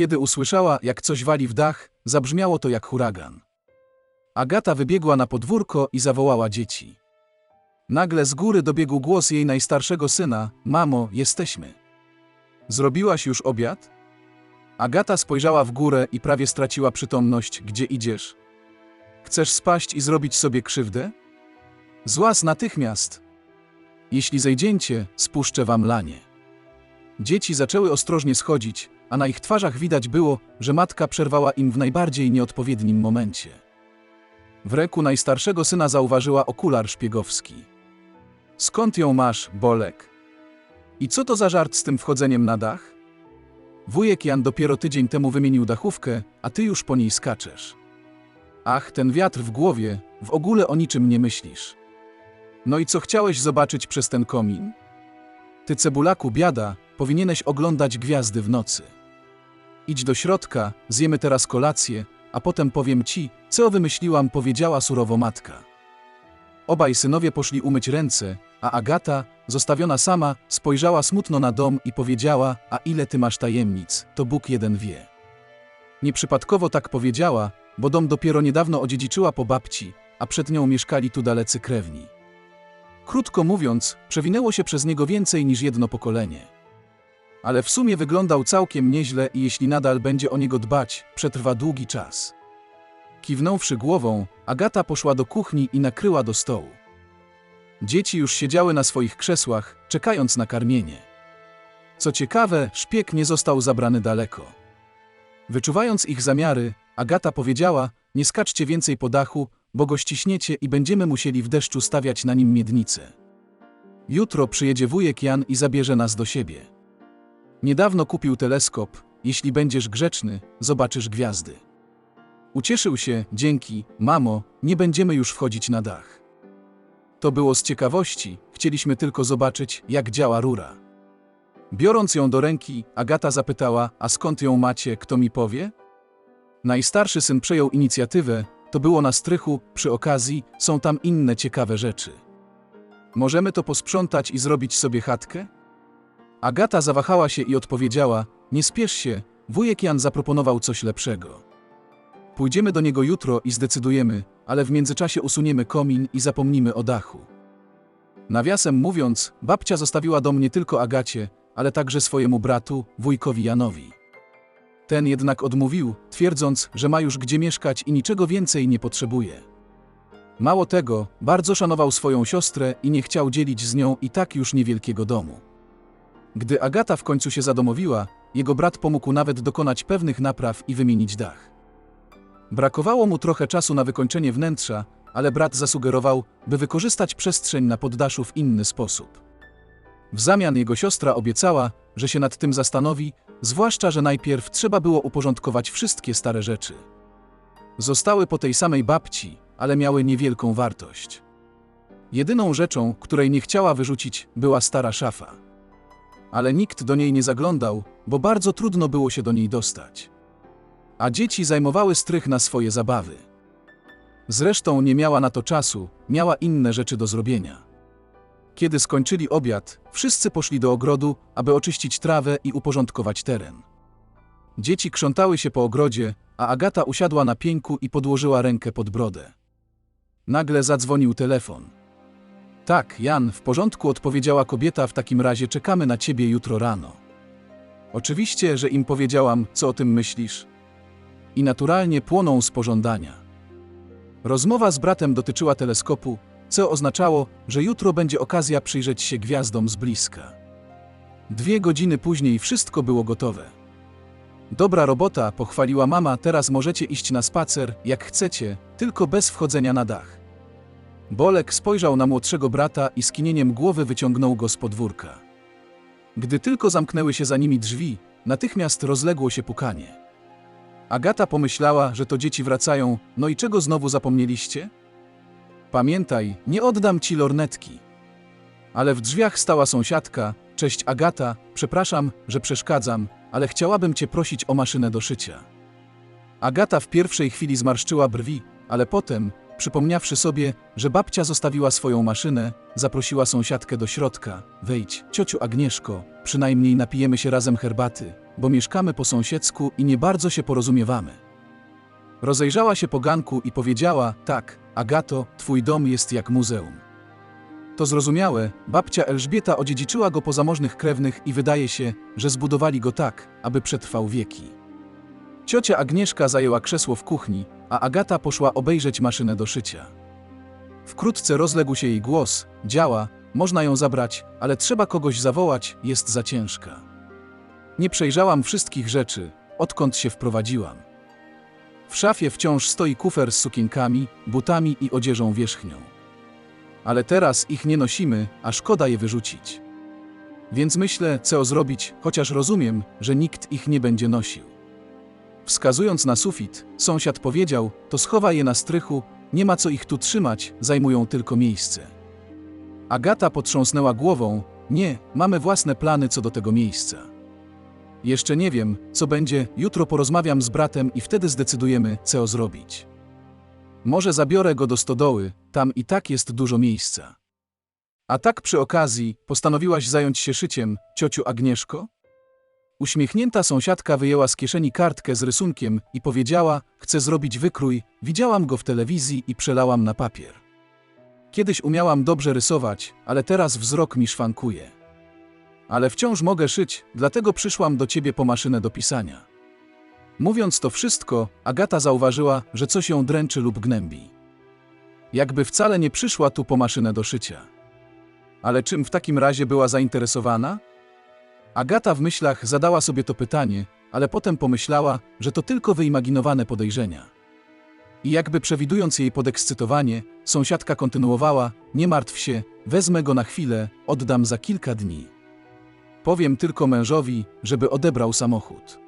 Kiedy usłyszała, jak coś wali w dach, zabrzmiało to jak huragan. Agata wybiegła na podwórko i zawołała dzieci. Nagle z góry dobiegł głos jej najstarszego syna: Mamo, jesteśmy. Zrobiłaś już obiad? Agata spojrzała w górę i prawie straciła przytomność. Gdzie idziesz? Chcesz spaść i zrobić sobie krzywdę? Złaz natychmiast. Jeśli zejdziecie, spuszczę wam lanie. Dzieci zaczęły ostrożnie schodzić, a na ich twarzach widać było, że matka przerwała im w najbardziej nieodpowiednim momencie. W ręku najstarszego syna zauważyła okular szpiegowski. Skąd ją masz, Bolek? I co to za żart z tym wchodzeniem na dach? Wujek Jan dopiero tydzień temu wymienił dachówkę, a ty już po niej skaczesz. Ach, ten wiatr w głowie, w ogóle o niczym nie myślisz. No i co chciałeś zobaczyć przez ten komin? Ty cebulaku biada, powinieneś oglądać gwiazdy w nocy. Idź do środka, zjemy teraz kolację, a potem powiem ci, co wymyśliłam, powiedziała surowo matka. Obaj synowie poszli umyć ręce, a Agata, zostawiona sama, spojrzała smutno na dom i powiedziała: A ile ty masz tajemnic, to Bóg jeden wie. Nieprzypadkowo tak powiedziała, bo dom dopiero niedawno odziedziczyła po babci, a przed nią mieszkali tu dalecy krewni. Krótko mówiąc, przewinęło się przez niego więcej niż jedno pokolenie. Ale w sumie wyglądał całkiem nieźle i jeśli nadal będzie o niego dbać, przetrwa długi czas. Kiwnąwszy głową, Agata poszła do kuchni i nakryła do stołu. Dzieci już siedziały na swoich krzesłach, czekając na karmienie. Co ciekawe, szpieg nie został zabrany daleko. Wyczuwając ich zamiary, Agata powiedziała: Nie skaczcie więcej po dachu, bo go ściśniecie i będziemy musieli w deszczu stawiać na nim miednicę. Jutro przyjedzie wujek Jan i zabierze nas do siebie. Niedawno kupił teleskop, jeśli będziesz grzeczny, zobaczysz gwiazdy. Ucieszył się, dzięki, mamo, nie będziemy już wchodzić na dach. To było z ciekawości, chcieliśmy tylko zobaczyć, jak działa rura. Biorąc ją do ręki, Agata zapytała, a skąd ją macie, kto mi powie? Najstarszy syn przejął inicjatywę, to było na strychu, przy okazji, są tam inne ciekawe rzeczy. Możemy to posprzątać i zrobić sobie chatkę? Agata zawahała się i odpowiedziała: Nie spiesz się, wujek Jan zaproponował coś lepszego. Pójdziemy do niego jutro i zdecydujemy, ale w międzyczasie usuniemy komin i zapomnimy o dachu. Nawiasem mówiąc, babcia zostawiła dom nie tylko Agacie, ale także swojemu bratu, wujkowi Janowi. Ten jednak odmówił, twierdząc, że ma już gdzie mieszkać i niczego więcej nie potrzebuje. Mało tego, bardzo szanował swoją siostrę i nie chciał dzielić z nią i tak już niewielkiego domu. Gdy Agata w końcu się zadomowiła, jego brat pomógł nawet dokonać pewnych napraw i wymienić dach. Brakowało mu trochę czasu na wykończenie wnętrza, ale brat zasugerował, by wykorzystać przestrzeń na poddaszu w inny sposób. W zamian jego siostra obiecała, że się nad tym zastanowi, zwłaszcza, że najpierw trzeba było uporządkować wszystkie stare rzeczy. Zostały po tej samej babci, ale miały niewielką wartość. Jedyną rzeczą, której nie chciała wyrzucić, była stara szafa. Ale nikt do niej nie zaglądał, bo bardzo trudno było się do niej dostać. A dzieci zajmowały strych na swoje zabawy. Zresztą nie miała na to czasu, miała inne rzeczy do zrobienia. Kiedy skończyli obiad, wszyscy poszli do ogrodu, aby oczyścić trawę i uporządkować teren. Dzieci krzątały się po ogrodzie, a Agata usiadła na pieńku i podłożyła rękę pod brodę. Nagle zadzwonił telefon. Tak, Jan, w porządku, odpowiedziała kobieta, w takim razie czekamy na ciebie jutro rano. Oczywiście, że im powiedziałam, co o tym myślisz. I naturalnie płoną z pożądania. Rozmowa z bratem dotyczyła teleskopu, co oznaczało, że jutro będzie okazja przyjrzeć się gwiazdom z bliska. Dwie godziny później wszystko było gotowe. Dobra robota, pochwaliła mama, teraz możecie iść na spacer, jak chcecie, tylko bez wchodzenia na dach. Bolek spojrzał na młodszego brata i skinieniem głowy wyciągnął go z podwórka. Gdy tylko zamknęły się za nimi drzwi, natychmiast rozległo się pukanie. Agata pomyślała, że to dzieci wracają, no i czego znowu zapomnieliście? Pamiętaj, nie oddam ci lornetki. Ale w drzwiach stała sąsiadka. Cześć Agata, przepraszam, że przeszkadzam, ale chciałabym cię prosić o maszynę do szycia. Agata w pierwszej chwili zmarszczyła brwi, ale potem, przypomniawszy sobie, że babcia zostawiła swoją maszynę, zaprosiła sąsiadkę do środka. Wejdź, ciociu Agnieszko, przynajmniej napijemy się razem herbaty. bo mieszkamy po sąsiedzku i nie bardzo się porozumiewamy. Rozejrzała się po ganku i powiedziała: Tak, Agato, twój dom jest jak muzeum. To zrozumiałe, babcia Elżbieta odziedziczyła go po zamożnych krewnych i wydaje się, że zbudowali go tak, aby przetrwał wieki. Ciocia Agnieszka zajęła krzesło w kuchni, a Agata poszła obejrzeć maszynę do szycia. Wkrótce rozległ się jej głos: Działa, można ją zabrać, ale trzeba kogoś zawołać, jest za ciężka. Nie przejrzałam wszystkich rzeczy, odkąd się wprowadziłam. W szafie wciąż stoi kufer z sukienkami, butami i odzieżą wierzchnią. Ale teraz ich nie nosimy, a szkoda je wyrzucić. Więc myślę, co zrobić, chociaż rozumiem, że nikt ich nie będzie nosił. Wskazując na sufit, sąsiad powiedział: To schowaj je na strychu, nie ma co ich tu trzymać, zajmują tylko miejsce. Agata potrząsnęła głową: Nie, mamy własne plany co do tego miejsca. Jeszcze nie wiem, co będzie, jutro porozmawiam z bratem i wtedy zdecydujemy, co zrobić. Może zabiorę go do stodoły, tam i tak jest dużo miejsca. A tak przy okazji postanowiłaś zająć się szyciem, ciociu Agnieszko? Uśmiechnięta sąsiadka wyjęła z kieszeni kartkę z rysunkiem i powiedziała: Chcę zrobić wykrój, widziałam go w telewizji i przelałam na papier. Kiedyś umiałam dobrze rysować, ale teraz wzrok mi szwankuje. Ale wciąż mogę szyć, dlatego przyszłam do ciebie po maszynę do pisania. Mówiąc to wszystko, Agata zauważyła, że coś ją dręczy lub gnębi. Jakby wcale nie przyszła tu po maszynę do szycia. Ale czym w takim razie była zainteresowana? Agata w myślach zadała sobie to pytanie, ale potem pomyślała, że to tylko wyimaginowane podejrzenia. I jakby przewidując jej podekscytowanie, sąsiadka kontynuowała: Nie martw się, wezmę go na chwilę, oddam za kilka dni. Powiem tylko mężowi, żeby odebrał samochód.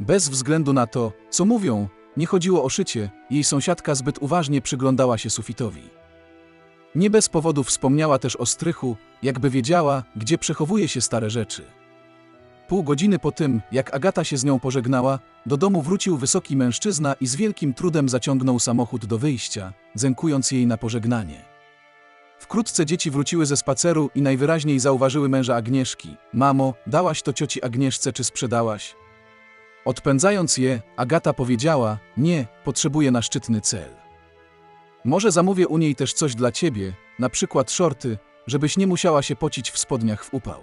Bez względu na to, co mówią, nie chodziło o szycie, jej sąsiadka zbyt uważnie przyglądała się sufitowi. Nie bez powodu wspomniała też o strychu, jakby wiedziała, gdzie przechowuje się stare rzeczy. Pół godziny po tym, jak Agata się z nią pożegnała, do domu wrócił wysoki mężczyzna i z wielkim trudem zaciągnął samochód do wyjścia, zękując jej na pożegnanie. Wkrótce dzieci wróciły ze spaceru i najwyraźniej zauważyły męża Agnieszki. Mamo, dałaś to cioci Agnieszce czy sprzedałaś? Odpędzając je, Agata powiedziała: Nie, potrzebuję na szczytny cel. Może zamówię u niej też coś dla ciebie, na przykład shorty, żebyś nie musiała się pocić w spodniach w upał.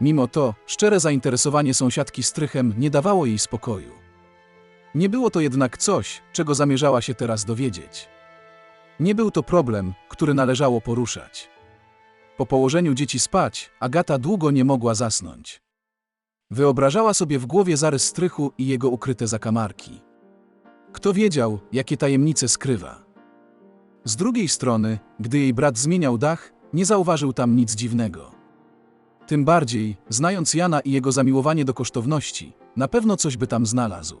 Mimo to, szczere zainteresowanie sąsiadki strychem nie dawało jej spokoju. Nie było to jednak coś, czego zamierzała się teraz dowiedzieć. Nie był to problem, który należało poruszać. Po położeniu dzieci spać, Agata długo nie mogła zasnąć. Wyobrażała sobie w głowie zarys strychu i jego ukryte zakamarki. Kto wiedział, jakie tajemnice skrywa? Z drugiej strony, gdy jej brat zmieniał dach, nie zauważył tam nic dziwnego. Tym bardziej, znając Jana i jego zamiłowanie do kosztowności, na pewno coś by tam znalazł.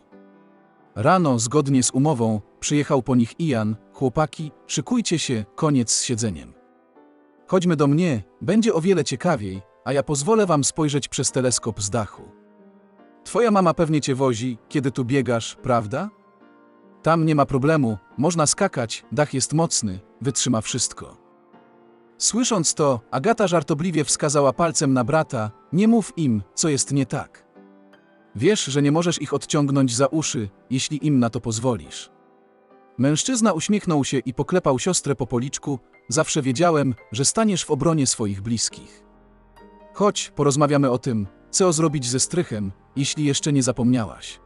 Rano, zgodnie z umową, przyjechał po nich Ian, chłopaki, szykujcie się, koniec z siedzeniem. Chodźmy do mnie, będzie o wiele ciekawiej, a ja pozwolę wam spojrzeć przez teleskop z dachu. Twoja mama pewnie cię wozi, kiedy tu biegasz, prawda? Tam nie ma problemu, można skakać, dach jest mocny, wytrzyma wszystko. Słysząc to, Agata żartobliwie wskazała palcem na brata: Nie mów im, co jest nie tak. Wiesz, że nie możesz ich odciągnąć za uszy, jeśli im na to pozwolisz. Mężczyzna uśmiechnął się i poklepał siostrę po policzku. Zawsze wiedziałem, że staniesz w obronie swoich bliskich. Chodź, porozmawiamy o tym, co zrobić ze strychem, jeśli jeszcze nie zapomniałaś.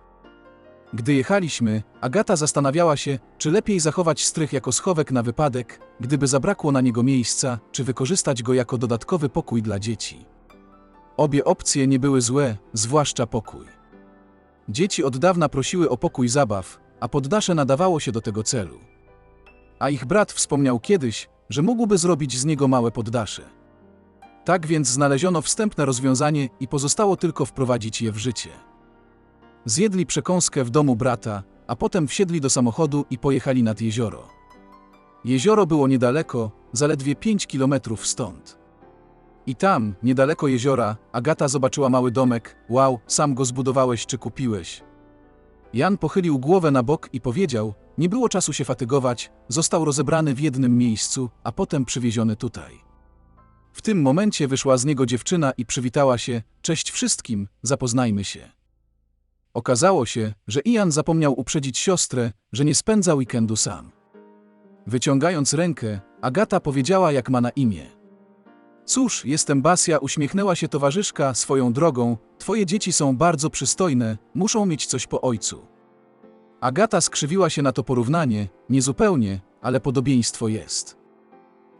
Gdy jechaliśmy, Agata zastanawiała się, czy lepiej zachować strych jako schowek na wypadek, gdyby zabrakło na niego miejsca, czy wykorzystać go jako dodatkowy pokój dla dzieci. Obie opcje nie były złe, zwłaszcza pokój. Dzieci od dawna prosiły o pokój zabaw, a poddasze nadawało się do tego celu. A ich brat wspomniał kiedyś, że mógłby zrobić z niego małe poddasze. Tak więc znaleziono wstępne rozwiązanie i pozostało tylko wprowadzić je w życie. Zjedli przekąskę w domu brata, a potem wsiedli do samochodu i pojechali nad jezioro. Jezioro było niedaleko, zaledwie 5 kilometrów stąd. I tam, niedaleko jeziora, Agata zobaczyła mały domek. Wow, sam go zbudowałeś czy kupiłeś? Jan pochylił głowę na bok i powiedział: Nie było czasu się fatygować, został rozebrany w jednym miejscu, a potem przywieziony tutaj. W tym momencie wyszła z niego dziewczyna i przywitała się: Cześć wszystkim, zapoznajmy się. Okazało się, że Ian zapomniał uprzedzić siostrę, że nie spędza weekendu sam. Wyciągając rękę, Agata powiedziała, jak ma na imię. Cóż, jestem Basia, uśmiechnęła się towarzyszka swoją drogą. Twoje dzieci są bardzo przystojne, muszą mieć coś po ojcu. Agata skrzywiła się na to porównanie, niezupełnie, ale podobieństwo jest.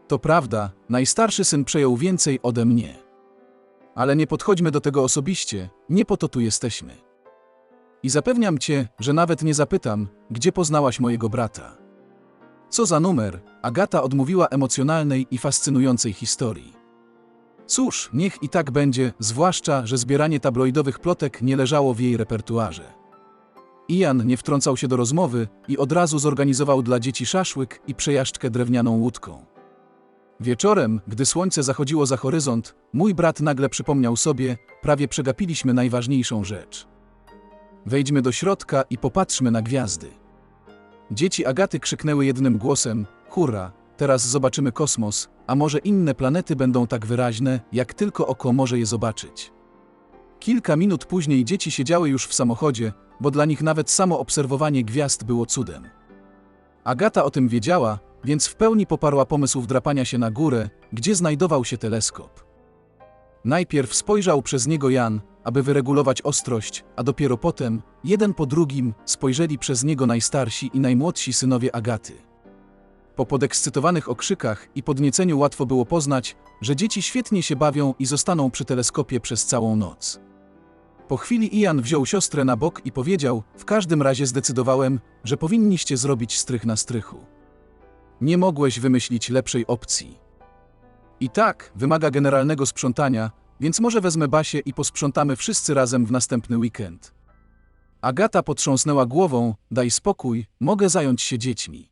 To prawda, najstarszy syn przejął więcej ode mnie. Ale nie podchodźmy do tego osobiście, nie po to tu jesteśmy. I zapewniam cię, że nawet nie zapytam, gdzie poznałaś mojego brata. Co za numer, Agata odmówiła emocjonalnej i fascynującej historii. Cóż, niech i tak będzie, zwłaszcza, że zbieranie tabloidowych plotek nie leżało w jej repertuarze. Ian nie wtrącał się do rozmowy i od razu zorganizował dla dzieci szaszłyk i przejażdżkę drewnianą łódką. Wieczorem, gdy słońce zachodziło za horyzont, mój brat nagle przypomniał sobie, prawie przegapiliśmy najważniejszą rzecz. Wejdźmy do środka i popatrzmy na gwiazdy. Dzieci Agaty krzyknęły jednym głosem: Hurra, teraz zobaczymy kosmos, a może inne planety będą tak wyraźne, jak tylko oko może je zobaczyć. Kilka minut później dzieci siedziały już w samochodzie, bo dla nich nawet samo obserwowanie gwiazd było cudem. Agata o tym wiedziała, więc w pełni poparła pomysł wdrapania się na górę, gdzie znajdował się teleskop. Najpierw spojrzał przez niego Jan, aby wyregulować ostrość, a dopiero potem, jeden po drugim, spojrzeli przez niego najstarsi i najmłodsi synowie Agaty. Po podekscytowanych okrzykach i podnieceniu łatwo było poznać, że dzieci świetnie się bawią i zostaną przy teleskopie przez całą noc. Po chwili Ian wziął siostrę na bok i powiedział: W każdym razie zdecydowałem, że powinniście zrobić strych na strychu. Nie mogłeś wymyślić lepszej opcji. I tak, wymaga generalnego sprzątania, więc może wezmę Basię i posprzątamy wszyscy razem w następny weekend. Agata potrząsnęła głową: Daj spokój, mogę zająć się dziećmi.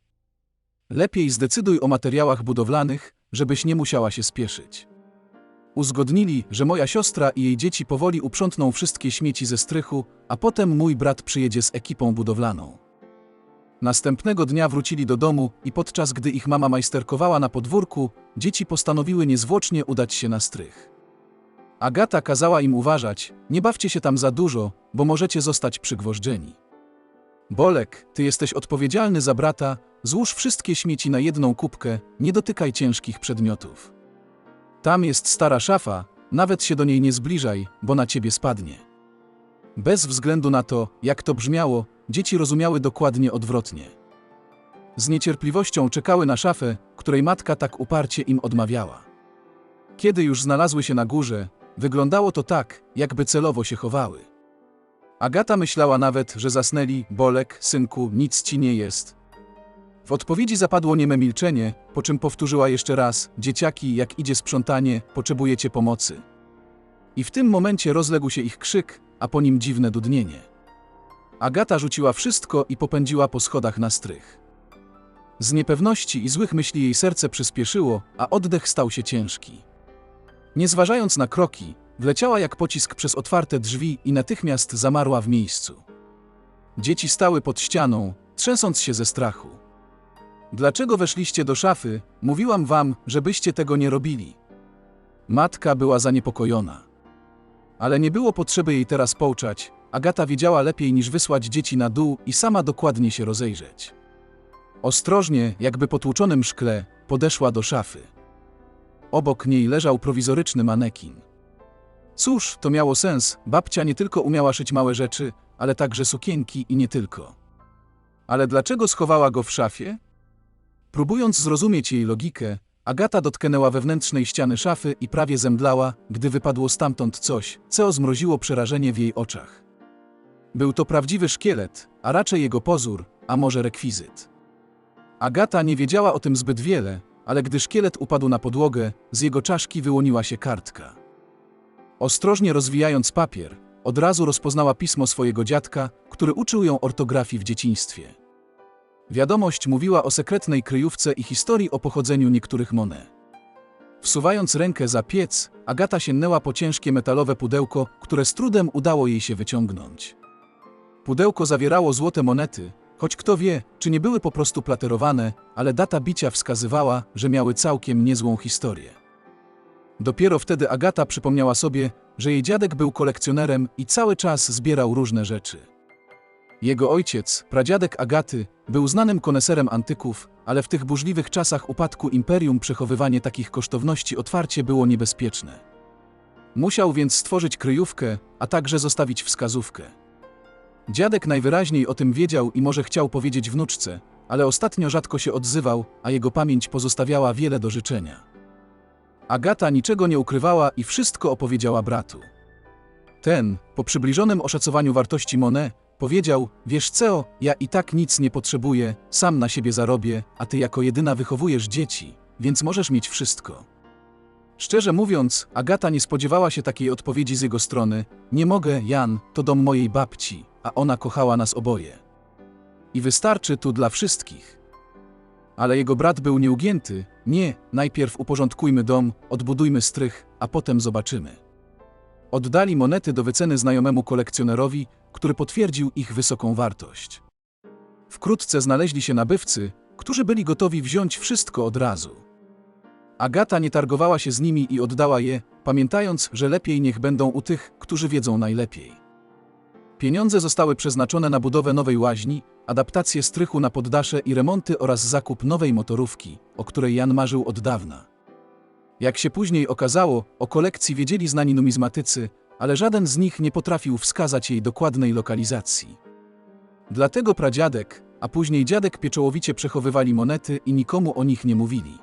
Lepiej zdecyduj o materiałach budowlanych, żebyś nie musiała się spieszyć. Uzgodnili, że moja siostra i jej dzieci powoli uprzątną wszystkie śmieci ze strychu, a potem mój brat przyjedzie z ekipą budowlaną. Następnego dnia wrócili do domu i podczas gdy ich mama majsterkowała na podwórku, dzieci postanowiły niezwłocznie udać się na strych. Agata kazała im uważać, nie bawcie się tam za dużo, bo możecie zostać przygwożdżeni. Bolek, ty jesteś odpowiedzialny za brata, złóż wszystkie śmieci na jedną kubkę, nie dotykaj ciężkich przedmiotów. Tam jest stara szafa, nawet się do niej nie zbliżaj, bo na ciebie spadnie. Bez względu na to, jak to brzmiało, dzieci rozumiały dokładnie odwrotnie. Z niecierpliwością czekały na szafę, której matka tak uparcie im odmawiała. Kiedy już znalazły się na górze, wyglądało to tak, jakby celowo się chowały. Agata myślała nawet, że zasnęli, Bolek, synku, nic ci nie jest, w odpowiedzi zapadło nieme milczenie, po czym powtórzyła jeszcze raz: Dzieciaki, jak idzie sprzątanie, potrzebujecie pomocy. I w tym momencie rozległ się ich krzyk, a po nim dziwne dudnienie. Agata rzuciła wszystko i popędziła po schodach na strych. Z niepewności i złych myśli jej serce przyspieszyło, a oddech stał się ciężki. Nie zważając na kroki, wleciała jak pocisk przez otwarte drzwi i natychmiast zamarła w miejscu. Dzieci stały pod ścianą, trzęsąc się ze strachu. Dlaczego weszliście do szafy? Mówiłam wam, żebyście tego nie robili. Matka była zaniepokojona. Ale nie było potrzeby jej teraz pouczać. Agata wiedziała lepiej niż wysłać dzieci na dół i sama dokładnie się rozejrzeć. Ostrożnie, jakby po tłuczonym szkle, podeszła do szafy. Obok niej leżał prowizoryczny manekin. Cóż, to miało sens, babcia nie tylko umiała szyć małe rzeczy, ale także sukienki i nie tylko. Ale dlaczego schowała go w szafie? Próbując zrozumieć jej logikę, Agata dotknęła wewnętrznej ściany szafy i prawie zemdlała, gdy wypadło stamtąd coś, co zmroziło przerażenie w jej oczach. Był to prawdziwy szkielet, a raczej jego pozór, a może rekwizyt. Agata nie wiedziała o tym zbyt wiele, ale gdy szkielet upadł na podłogę, z jego czaszki wyłoniła się kartka. Ostrożnie rozwijając papier, od razu rozpoznała pismo swojego dziadka, który uczył ją ortografii w dzieciństwie. Wiadomość mówiła o sekretnej kryjówce i historii o pochodzeniu niektórych monet. Wsuwając rękę za piec, Agata sięgnęła po ciężkie metalowe pudełko, które z trudem udało jej się wyciągnąć. Pudełko zawierało złote monety, choć kto wie, czy nie były po prostu platerowane, ale data bicia wskazywała, że miały całkiem niezłą historię. Dopiero wtedy Agata przypomniała sobie, że jej dziadek był kolekcjonerem i cały czas zbierał różne rzeczy. Jego ojciec, pradziadek Agaty, był znanym koneserem antyków, ale w tych burzliwych czasach upadku imperium przechowywanie takich kosztowności otwarcie było niebezpieczne. Musiał więc stworzyć kryjówkę, a także zostawić wskazówkę. Dziadek najwyraźniej o tym wiedział i może chciał powiedzieć wnuczce, ale ostatnio rzadko się odzywał, a jego pamięć pozostawiała wiele do życzenia. Agata niczego nie ukrywała i wszystko opowiedziała bratu. Ten, po przybliżonym oszacowaniu wartości Monet, powiedział: Wiesz co, ja i tak nic nie potrzebuję, sam na siebie zarobię, a ty jako jedyna wychowujesz dzieci, więc możesz mieć wszystko. Szczerze mówiąc, Agata nie spodziewała się takiej odpowiedzi z jego strony. Nie mogę, Jan, to dom mojej babci, a ona kochała nas oboje. I wystarczy tu dla wszystkich. Ale jego brat był nieugięty. Nie, najpierw uporządkujmy dom, odbudujmy strych, a potem zobaczymy. Oddali monety do wyceny znajomemu kolekcjonerowi, który potwierdził ich wysoką wartość. Wkrótce znaleźli się nabywcy, którzy byli gotowi wziąć wszystko od razu. Agata nie targowała się z nimi i oddała je, pamiętając, że lepiej niech będą u tych, którzy wiedzą najlepiej. Pieniądze zostały przeznaczone na budowę nowej łaźni, adaptację strychu na poddasze i remonty oraz zakup nowej motorówki, o której Jan marzył od dawna. Jak się później okazało, o kolekcji wiedzieli znani numizmatycy, ale żaden z nich nie potrafił wskazać jej dokładnej lokalizacji. Dlatego pradziadek, a później dziadek pieczołowicie przechowywali monety i nikomu o nich nie mówili.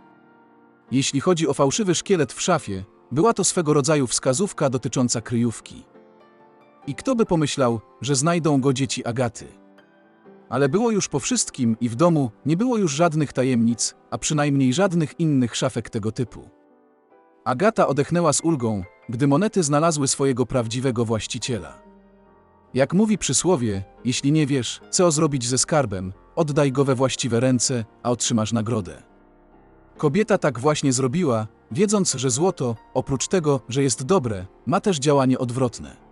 Jeśli chodzi o fałszywy szkielet w szafie, była to swego rodzaju wskazówka dotycząca kryjówki. I kto by pomyślał, że znajdą go dzieci Agaty? Ale było już po wszystkim i w domu nie było już żadnych tajemnic, a przynajmniej żadnych innych szafek tego typu. Agata odechnęła z ulgą, gdy monety znalazły swojego prawdziwego właściciela. Jak mówi przysłowie, jeśli nie wiesz, co zrobić ze skarbem, oddaj go we właściwe ręce, a otrzymasz nagrodę. Kobieta tak właśnie zrobiła, wiedząc, że złoto, oprócz tego, że jest dobre, ma też działanie odwrotne.